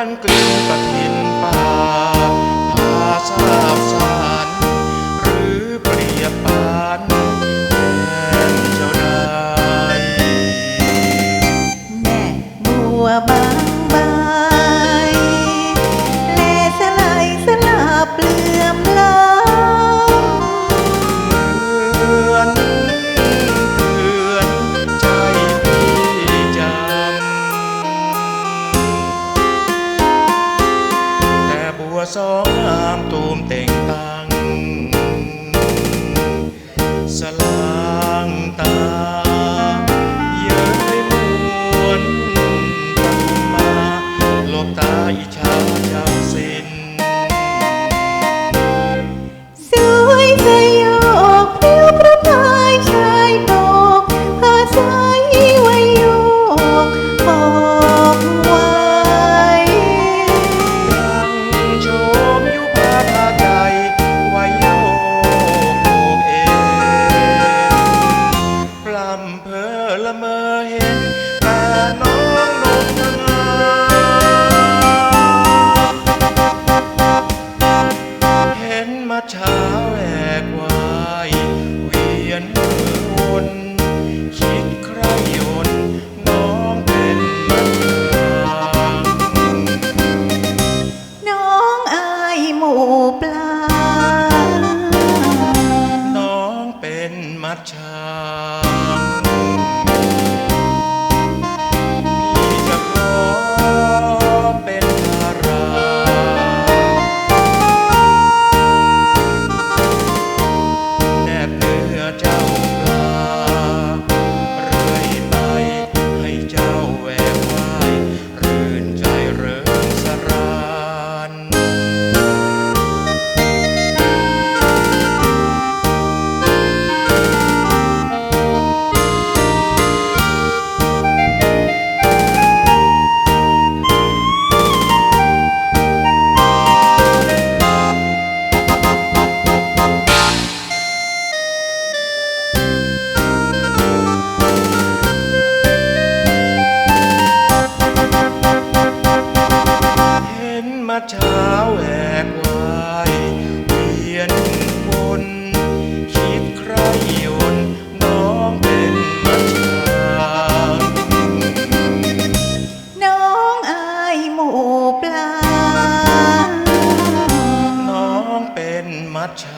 ท่านกลืนกระถินป่าพาสาบสารหรือเปรียบปานแทนเจ้าได้แม่บัวบาน my towel at one. มู